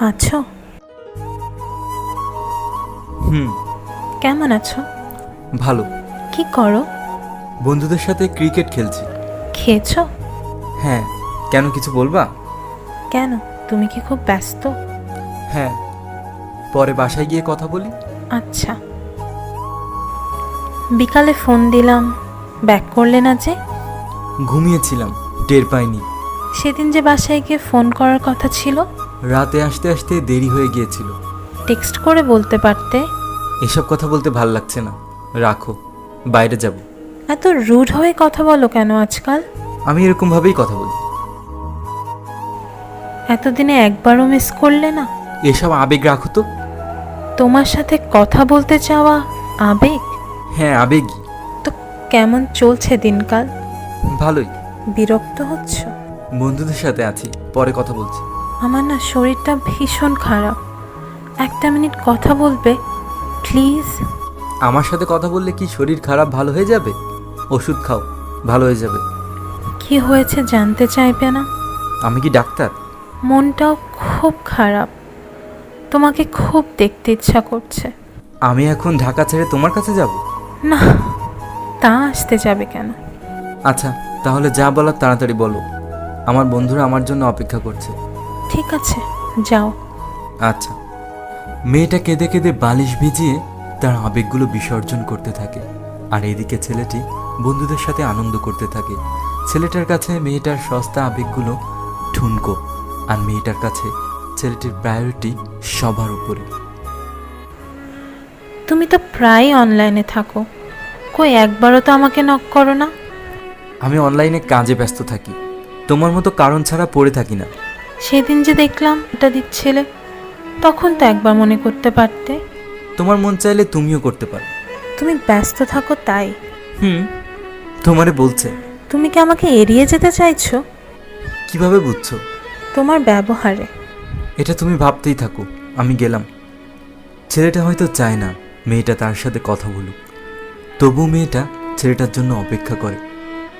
আছো? হুম। কেমন আছো? ভালো। কি করো? বন্ধুদের সাথে ক্রিকেট খেলছি। খেয়েছো? হ্যাঁ। কেন কিছু বলবা? কেন? তুমি কি খুব ব্যস্ত? হ্যাঁ। পরে বাসায় গিয়ে কথা বলি। আচ্ছা। বিকালে ফোন দিলাম। ব্যাক করলে না যে? ঘুমিয়েছিলাম। টের পাইনি। সেদিন যে বাসায় গিয়ে ফোন করার কথা ছিল রাতে আসতে আসতে দেরি হয়ে গিয়েছিল। টেক্সট করে বলতে পারতে? এসব কথা বলতে ভালো লাগছে না। রাখো বাইরে যাব। এত রুড হয়ে কথা বলো কেন আজকাল? আমি এরকমভাবেই কথা বলি। এতদিনে একবারও মিস করলে না? এসব আবেগ রাখো তো। তোমার সাথে কথা বলতে চাওয়া আবেগ? হ্যাঁ আবেগই। তো কেমন চলছে দিনকাল? ভালোই। বিরক্ত হচ্ছ? বন্ধুদের সাথে আছি পরে কথা বলছি। আমার না শরীরটা ভীষণ খারাপ। একটা মিনিট কথা বলবে প্লিজ। আমার সাথে কথা বললে কি শরীর খারাপ ভালো হয়ে যাবে? ওষুধ খাও ভালো হয়ে যাবে। কি হয়েছে জানতে চাইবে না? আমি কি ডাক্তার? মনটাও খুব খারাপ। তোমাকে খুব দেখতে ইচ্ছা করছে। আমি এখন ঢাকা ছেড়ে তোমার কাছে যাব? না তা আসতে যাবে কেন? আচ্ছা তাহলে যা বলার তাড়াতাড়ি বলো। আমার বন্ধুরা আমার জন্য অপেক্ষা করছে। ঠিক আছে যাও। আচ্ছা। মেয়েটা কেঁদে কেঁদে বালিশ ভিজিয়ে তার আবেগগুলো বিসর্জন করতে থাকে। আর এদিকে ছেলেটি বন্ধুদের সাথে আনন্দ করতে থাকে। ছেলেটার কাছে মেয়েটার সস্তা আবেগগুলো ঠুনকো। আর মেয়েটার কাছে ছেলেটির প্রায়োরিটি সবার উপরে। তুমি তো প্রায় অনলাইনে থাকো। কই একবারও তো আমাকে নক করো না? আমি অনলাইনে কাজে ব্যস্ত থাকি। তোমার মতো কারণ ছাড়া পড়ে থাকি না। সেদিন যে দেখলাম ওটা দিচ্ছিলে তখন তো একবার মনে করতে পারতে। তোমার মন চাইলে তুমিও করতে পারো। তুমি ব্যস্ত থাকো তাই। হুম তোমারে বলছে। তুমি কি আমাকে এড়িয়ে যেতে চাইছো? কীভাবে বুঝছ? তোমার ব্যবহারে। এটা তুমি ভাবতেই থাকো আমি গেলাম। ছেলেটা হয়তো চায় না মেয়েটা তার সাথে কথা বলুক। তবু মেয়েটা ছেলেটার জন্য অপেক্ষা করে।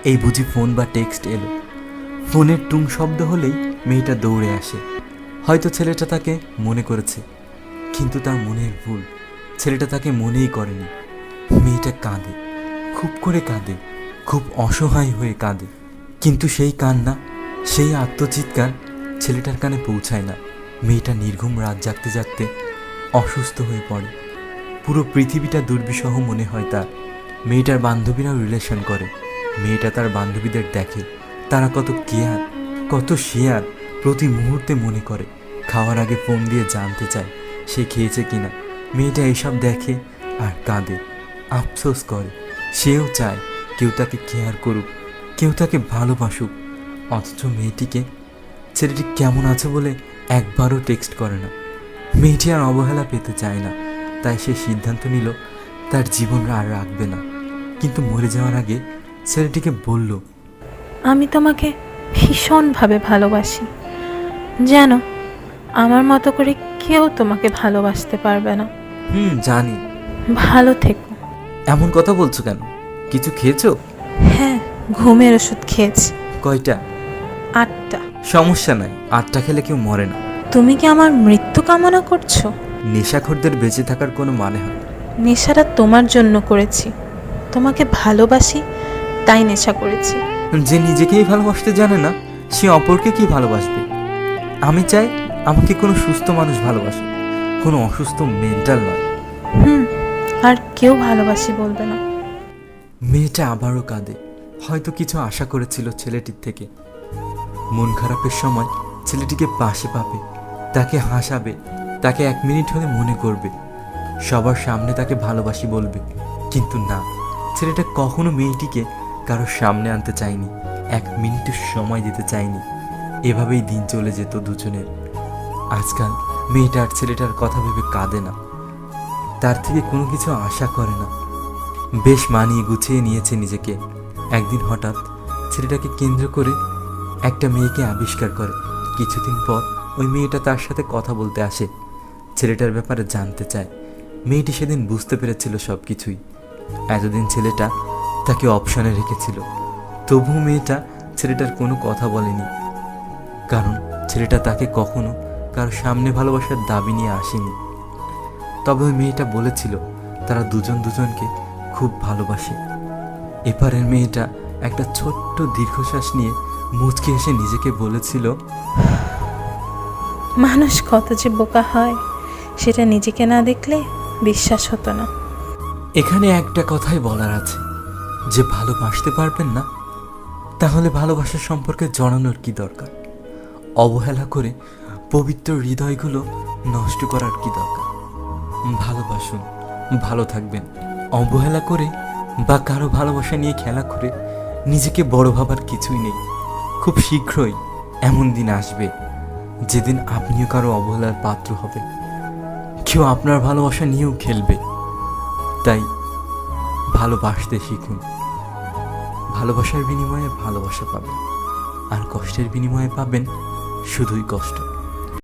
এই বুঝি ফোন বা টেক্সট এলো। ফোনের টুং শব্দ হলেই মেয়েটা দৌড়ে আসে। হয়তো ছেলেটা তাকে মনে করেছে, কিন্তু তার মনের ভুল। ছেলেটা তাকে মনেই করেনি। মেয়েটা কাঁদে, খুব করে কাঁদে, খুব অসহায় হয়ে কাঁদে। কিন্তু সেই কান্না, সেই আত্মচিৎকার ছেলেটার কানে পৌঁছায় না। মেয়েটা নির্ঘুম রাত জাগতে জাগতে অসুস্থ হয়ে পড়ে। পুরো পৃথিবীটা দুর্বিষহ মনে হয় তার। মেয়েটার বান্ধবীরাও রিলেশন করে। মেয়েটা তার বান্ধবীদের দেখে। তারা কত কেয়ার কত শেয়ার প্রতি মুহূর্তে মনে করে। খাওয়ার আগে ফোন দিয়ে জানতে চায় সে খেয়েছে কিনা। মেয়েটা এসব দেখে আর কাঁদে, আফসোস করে। সেও চায় কেউ তাকে কেয়ার করুক, কেউ তাকে ভালোবাসুক। অথচ মেয়েটিকে, ছেলেটি কেমন আছে বলে একবারও টেক্সট করে না। মেয়েটি আর অবহেলা পেতে চায় না, তাই সে সিদ্ধান্ত নিল তার জীবন আর রাখবে না। কিন্তু মরে যাওয়ার আগে ছেলেটিকে বলল আমি তোমাকে ভীষণভাবে ভালোবাসি। জানো আমার মতো করে কেউ তোমাকে ভালোবাসতে পারবে না। হুম জানি। ভালো থেকো। এমন কথা বলছো কেন? কিছু খেয়েছো? হ্যাঁ ঘুমের ওষুধ খেয়েছি। কয়টা? আটটা। সমস্যা নাই আটটা খেলে কেউ মরে না। তুমি কি আমার মৃত্যু কামনা করছ? নেশাখোরদের বেঁচে থাকার কোনো মানে হয় না। নেশাটা তোমার জন্য করেছি। তোমাকে ভালোবাসি তাই নেশা করেছি। যে নিজেকেই ভালোবাসতে জানে না সে অপরকে কি ভালোবাসবে? আমি চাই আমাকে কোনো সুস্থ মানুষ ভালোবাসে কোনো অসুস্থ মেন্টাল নয়। হুম আর কেউ ভালোবাসি বলবে না। মেয়েটা আবারও কাঁদে। হয়তো কিছু আশা করেছিল ছেলেটির থেকে। মন খারাপের সময় ছেলেটিকে পাশে পাবে তাকে হাসাবে তাকে এক মিনিট হলে মনে করবে। সবার সামনে তাকে ভালোবাসি বলবে কিন্তু না ছেলেটা কখনো মেয়েটিকে কারোর সামনে আনতে চায়নি এক মিনিটের সময় দিতে চায়নি এভাবেই দিন চলে যেত দুজনের। আজকাল মেয়েটা আর ছেলেটার কথা ভেবে কাঁদে না। তার থেকে কোনো কিছু আশা করে না। বেশ মানিয়ে গুছিয়ে নিয়েছে নিজেকে। একদিন হঠাৎ ছেলেটাকে কেন্দ্র করে একটা মেয়েকে আবিষ্কার করে। কিছুদিন পর ওই মেয়েটা তার সাথে কথা বলতে আসে। ছেলেটার ব্যাপারে জানতে চায়। মেয়েটি সেদিন বুঝতে পেরেছিল সব কিছুই এতদিন ছেলেটা তাকে অপশনে রেখেছিল। তবু মেয়েটা ছেলেটার কোনো কথা বলেনি। কারণ ছেলেটা তাকে কখনো কারও সামনে ভালোবাসার দাবি নিয়ে আসেনি। তবে ওই মেয়েটা বলেছিল তারা দুজন দুজনকে খুব ভালোবাসে। এপারের মেয়েটা একটা ছোট্ট দীর্ঘশ্বাস নিয়ে মুচকে এসে নিজেকে বলেছিল মানুষ কত যে বোকা হয় সেটা নিজেকে না দেখলে বিশ্বাস হতো না। এখানে একটা কথাই বলার আছে। যে ভালোবাসতে পারবেন না, তাহলে ভালোবাসার সম্পর্কে জানানোর কি দরকার? অবহেলা করে পবিত্র হৃদয়গুলো নষ্ট করার কি দরকার? ভালোবাসুন, ভালো থাকবেন। অবহেলা করে বা কারও ভালোবাসা নিয়ে খেলা করে নিজেকে বড় ভাবার কিছুই নেই। খুব শীঘ্রই এমন দিন আসবে যেদিন আপনিও কারও অবহেলার পাত্র হবেন। কেউ আপনার ভালোবাসা নিয়েও খেলবে। তাই ভালোবাসতে শিখুন। ভালোবাসার বিনিময়ে ভালোবাসা পাবেন। আর কষ্টের বিনিময়ে পাবেন শুধুই কষ্ট।